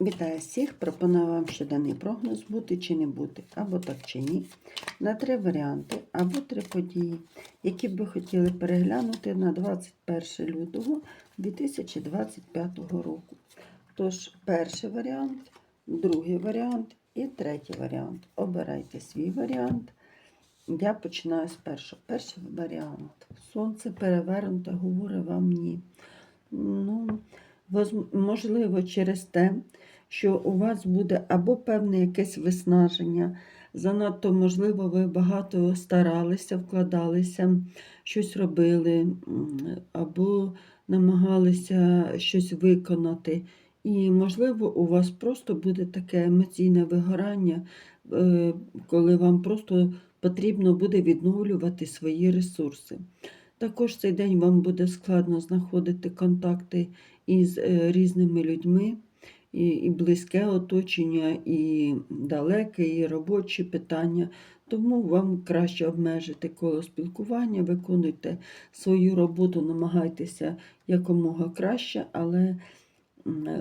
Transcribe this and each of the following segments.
Вітаю всіх! Пропоную вам щоденний прогноз бути чи не бути, або так чи ні, на три варіанти, або три події, які б ви хотіли переглянути на 21 лютого 2025 року. Тож, перший варіант, другий варіант і третій варіант. Обирайте свій варіант. Я починаю з першого. Перший варіант. Сонце перевернуте, говорить вам ні. Ну, можливо, через те, що у вас буде або певне якесь виснаження, занадто, можливо, ви багато старалися, вкладалися, щось робили, або намагалися щось виконати. І, можливо, у вас просто буде таке емоційне вигорання, е, коли вам просто потрібно буде відновлювати свої ресурси. Також цей день вам буде складно знаходити контакти із е, різними людьми, і, і близьке оточення, і далеке, і робочі питання. Тому вам краще обмежити коло спілкування, виконуйте свою роботу, намагайтеся якомога краще, але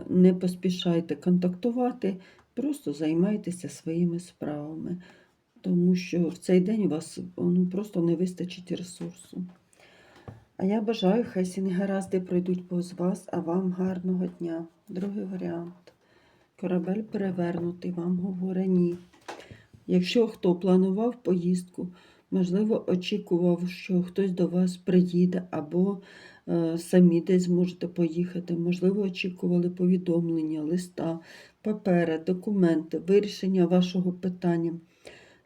не поспішайте контактувати, просто займайтеся своїми справами, тому що в цей день у вас ну, просто не вистачить ресурсу. А я бажаю, хай всі негаразди пройдуть повз вас, а вам гарного дня. Другий варіант. Корабель перевернутий, вам говорить ні. Якщо хто планував поїздку, можливо, очікував, що хтось до вас приїде, або е, самі десь зможете поїхати, можливо, очікували повідомлення, листа, папери, документи, вирішення вашого питання.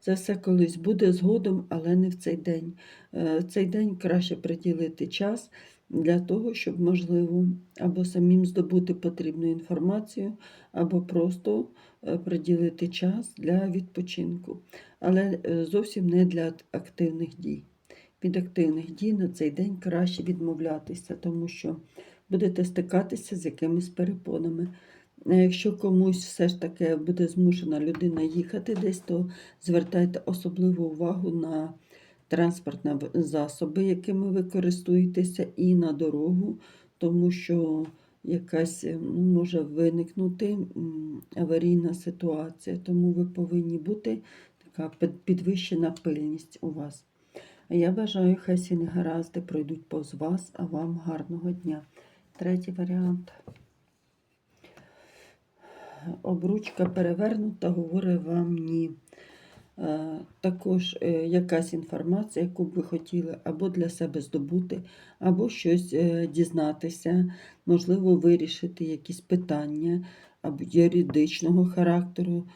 Це все колись буде згодом, але не в цей день. Е, В цей день краще приділити час для того, щоб, можливо, або самим здобути потрібну інформацію, або просто е, приділити час для відпочинку, але е, зовсім не для активних дій. Від активних дій на цей день краще відмовлятися, тому що будете стикатися з якимись перепонами. Якщо комусь все ж таки буде змушена людина їхати десь, то звертайте особливу увагу на транспортні засоби, якими ви користуєтеся, і на дорогу, тому що якась е, ну, може виникнути аварійна ситуація, тому ви повинні бути така підвищена пильність у вас. Я бажаю, хай всі негаразди пройдуть повз вас, а вам гарного дня. Третій варіант. Обручка перевернута, говорить вам ні. Е, Також е, якась інформація, яку б ви хотіли або для себе здобути, або щось е, дізнатися, можливо, вирішити якісь питання або юридичного характеру,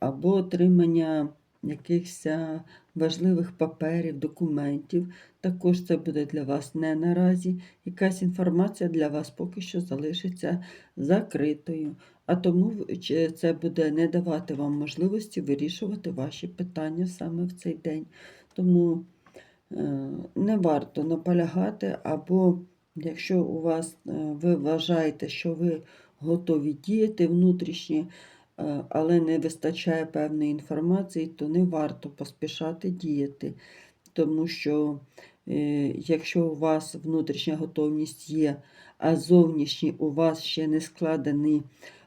або отримання якихось е, важливих паперів, документів. Також це буде для вас не наразі. Якась інформація для вас поки що залишиться закритою а тому це буде не давати вам можливості вирішувати ваші питання саме в цей день. Тому е, не варто наполягати, або якщо у вас е, ви вважаєте, що ви готові діяти внутрішні, але не вистачає певної інформації, то не варто поспішати діяти. Тому що е, якщо у вас внутрішня готовність є, а зовнішні у вас ще не складені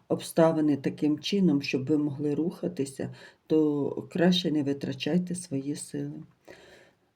обставини таким чином, щоб ви могли рухатися, то краще не витрачайте свої сили.